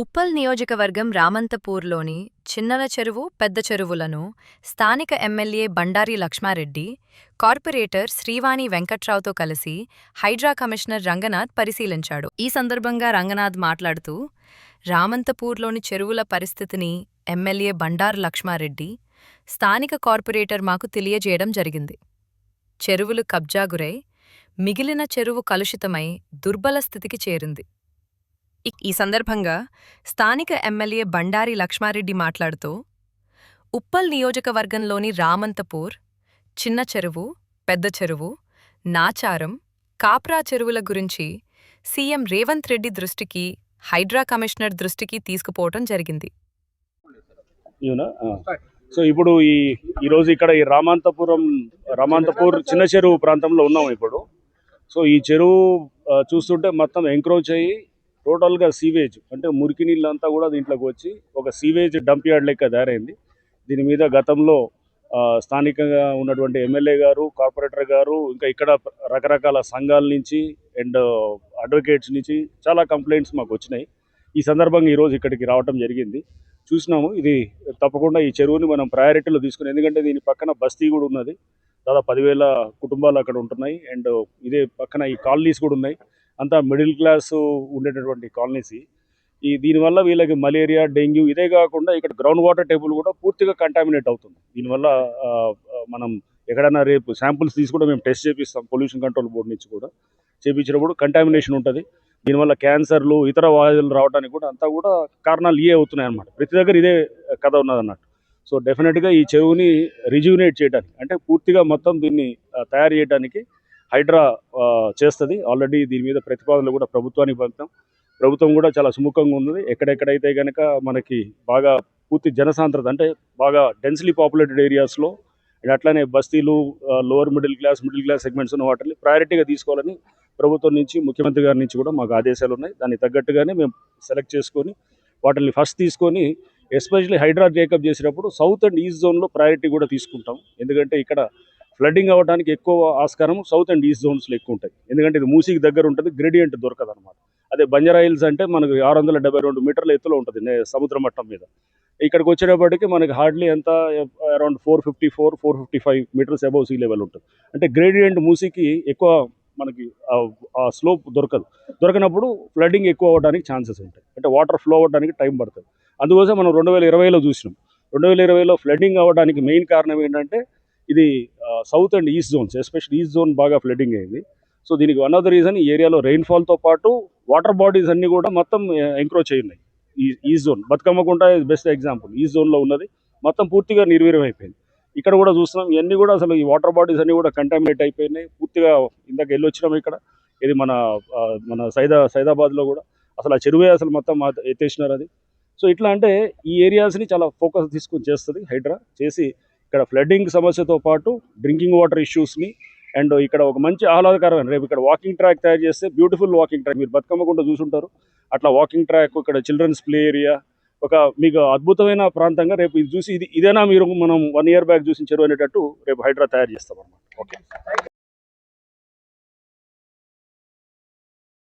ఉప్పల్ నియోజకవర్గం రామంతపూర్లోని చిన్నల చెరువు పెద్ద చెరువులను స్థానిక ఎమ్మెల్యే బండారి లక్ష్మారెడ్డి కార్పొరేటర్ శ్రీవాణి వెంకట్రావుతో కలిసి హైడ్రా కమిషనర్ రంగనాథ్ పరిశీలించాడు. ఈ సందర్భంగా రంగనాథ్ మాట్లాడుతూ రామంతపూర్లోని చెరువుల పరిస్థితిని ఎమ్మెల్యే బండారు లక్ష్మారెడ్డి స్థానిక కార్పొరేటర్ మాకు తెలియజేయడం జరిగింది. చెరువులు కబ్జా గురై మిగిలిన చెరువు కలుషితమై దుర్బల స్థితికి చేరింది. ఈ సందర్భంగా స్థానిక ఎమ్మెల్యే బండారి లక్ష్మారెడ్డి మాట్లాడుతూ ఉప్పల్ నియోజకవర్గంలోని రామంతపూర్ చిన్న చెరువు పెద్ద చెరువు నాచారం కాప్రా చెరువుల గురించి సీఎం రేవంత్ రెడ్డి దృష్టికి హైడ్రా కమిషనర్ దృష్టికి తీసుకుపోవటం జరిగింది. సో ఇప్పుడు ఈ ఈరోజు ఇక్కడ ఈ రామాంతపురం రామాంతపూర్ చిన్న చెరువు ప్రాంతంలో ఉన్నాం ఇప్పుడు. సో ఈ చెరువు చూస్తుంటే మొత్తం ఎంక్రోచ్ అయ్యి టోటల్గా సీవేజ్ అంటే మురికి నీళ్ళంతా కూడా దీంట్లోకి వచ్చి ఒక సీవేజ్ డంప్ యార్డ్ లెక్క తయారైంది. దీని మీద గతంలో స్థానికంగా ఉన్నటువంటి ఎమ్మెల్యే గారు కార్పొరేటర్ గారు ఇంకా ఇక్కడ రకరకాల సంఘాల నుంచి అండ్ అడ్వకేట్స్ నుంచి చాలా కంప్లైంట్స్ మాకు వచ్చినాయి. ఈ సందర్భంగా ఈరోజు ఇక్కడికి రావటం జరిగింది. చూసినాము ఇది తప్పకుండా ఈ చెరువుని మనం ప్రయారిటీలో తీసుకుని ఎందుకంటే దీని పక్కన బస్తీ కూడా ఉన్నది. దాదాపు పదివేల కుటుంబాలు అక్కడ ఉంటున్నాయి. అండ్ ఇదే పక్కన ఈ కాలనీస్ కూడా ఉన్నాయి. అంతా మిడిల్ క్లాస్ ఉండేటటువంటి కాలనీస్. ఈ దీనివల్ల వీళ్ళకి మలేరియా డెంగ్యూ ఇదే కాకుండా ఇక్కడ గ్రౌండ్ వాటర్ టేబుల్ కూడా పూర్తిగా కంటామినేట్ అవుతుంది. దీనివల్ల మనం ఎక్కడైనా రేపు శాంపుల్స్ తీసుకుంటే మేము టెస్ట్ చేపిస్తాం పొల్యూషన్ కంట్రోల్ బోర్డు నుంచి కూడా. చేపించినప్పుడు కంటామినేషన్ ఉంటుంది. దీనివల్ల క్యాన్సర్లు ఇతర వ్యాధులు రావడానికి కూడా అంతా కూడా కారణాలు ఇవే అవుతున్నాయి అన్నమాట ప్రతి దగ్గర ఇదే కథ ఉన్నది అన్నట్టు సో డెఫినెట్గా ఈ చెరువుని రిజ్యూనేట్ చేయడానికి అంటే పూర్తిగా మొత్తం దీన్ని తయారు చేయడానికి హైడ్రా చేస్తుంది. ఆల్రెడీ దీని మీద ప్రతిపాదనలు కూడా ప్రభుత్వానికి పంపుతాం. ప్రభుత్వం కూడా చాలా సుముఖంగా ఉంది ఎక్కడెక్కడైతే కనుక మనకి బాగా పూర్తి జనసాంద్రత అంటే బాగా డెన్స్లీ పాపులేటెడ్ ఏరియాస్లో అండ్ అట్లానే బస్తీలు lower middle class middle class segments ఉన్న వాటిని ప్రయారిటీగా తీసుకోవాలని ప్రభుత్వం నుంచి ముఖ్యమంత్రి గారి నుంచి కూడా మాకు ఆదేశాలు ఉన్నాయి. దానికి తగ్గట్టుగానే మేము సెలెక్ట్ చేసుకొని వాటిని ఫస్ట్ తీసుకొని ఎస్పెషల్లీ హైడ్రా టేకప్ చేసినప్పుడు సౌత్ అండ్ ఈస్ట్ జోన్లో ప్రయారిటీ కూడా తీసుకుంటాం. ఎందుకంటే ఇక్కడ ఫ్లడ్డింగ్ అవ్వడానికి ఎక్కువ ఆస్కారం సౌత్ అండ్ ఈస్ట్ జోన్స్లో ఎక్కువ ఉంటాయి. ఎందుకంటే ఇది మూసీకి దగ్గర ఉంటుంది గ్రేడియంట్ దొరకదు అనమాట అదే బంజారా హిల్స్ అంటే మనకు ఆరు వందల డెబ్బై రెండు మీటర్ల ఎత్తులో ఉంటుంది సముద్ర మట్టం మీద. ఇక్కడికి వచ్చేటప్పటికి మనకి హార్డ్లీ ఎంత around four fifty four four fifty five metres above sea level ఉంటుంది. అంటే గ్రేడియంట్ మూసీకి ఎక్కువ మనకి ఆ- ఆ స్లోప్ దొరకదు. దొరకనప్పుడు ఫ్లడ్డింగ్ ఎక్కువ అవ్వడానికి ఛాన్సెస్ ఉంటాయి. అంటే వాటర్ ఫ్లో అవ్వడానికి టైం పడుతుంది. అందుకోసం మనం రెండు వేల ఇరవైలో చూసినాం. రెండు వేల ఇరవైలో ఫ్లడ్డింగ్ అవ్వడానికి మెయిన్ కారణం ఏంటంటే ఇది south and east zones especial east zone బాగా ఫ్లడ్డింగ్ అయింది. సో దీనికి వన్ ఆఫ్ ద రీజన్ ఈ ఏరియాలో రెయిన్ఫాల్తో పాటు వాటర్ బాడీస్ అన్నీ కూడా మొత్తం ఎంక్రోచ్ అయి ఉన్నాయి. ఈ east zone Bathukammakunta best example east జోన్లో ఉన్నది. మొత్తం పూర్తిగా నిర్వీర్యం అయిపోయింది. ఇక్కడ కూడా చూస్తున్నాం ఇవన్నీ కూడా అసలు ఈ వాటర్ బాడీస్ అన్నీ కూడా కంటామినేట్ అయిపోయినాయి. పూర్తిగా ఇందాక వెళ్ళి వచ్చినాం ఇక్కడ. ఇది మన మన సైదా సైదాబాద్లో కూడా. అసలు ఆ చెరువే అసలు మొత్తం ఎత్తేసినారు అది. సో ఇట్లా అంటే ఈ ఏరియాస్ని చాలా ఫోకస్ తీసుకొని చేస్తుంది హైడ్రా. చేసి ఇక్కడ ఫ్లడ్డింగ్ సమస్యతో పాటు డ్రింకింగ్ వాటర్ ఇష్యూస్ని అండ్ ఇక్కడ ఒక మంచి ఆహ్లాదకరమైన రేపు ఇక్కడ వాకింగ్ ట్రాక్ తయారు చేస్తే బ్యూటిఫుల్ వాకింగ్ ట్రాక్ మీరు బతుకమ్మకుండా చూసుంటారు. అట్లా వాకింగ్ ట్రాక్ ఇక్కడ చిల్డ్రన్స్ ప్లే ఏరియా ఒక మీకు అద్భుతమైన ప్రాంతంగా రేపు ఇది చూసి ఇది ఇదేనా మీరు మనం వన్ ఇయర్ బ్యాక్ చూసిన చెరువు అనేటట్టు రేపు హైడ్రా తయారు చేస్తాం అన్నమాట ఓకే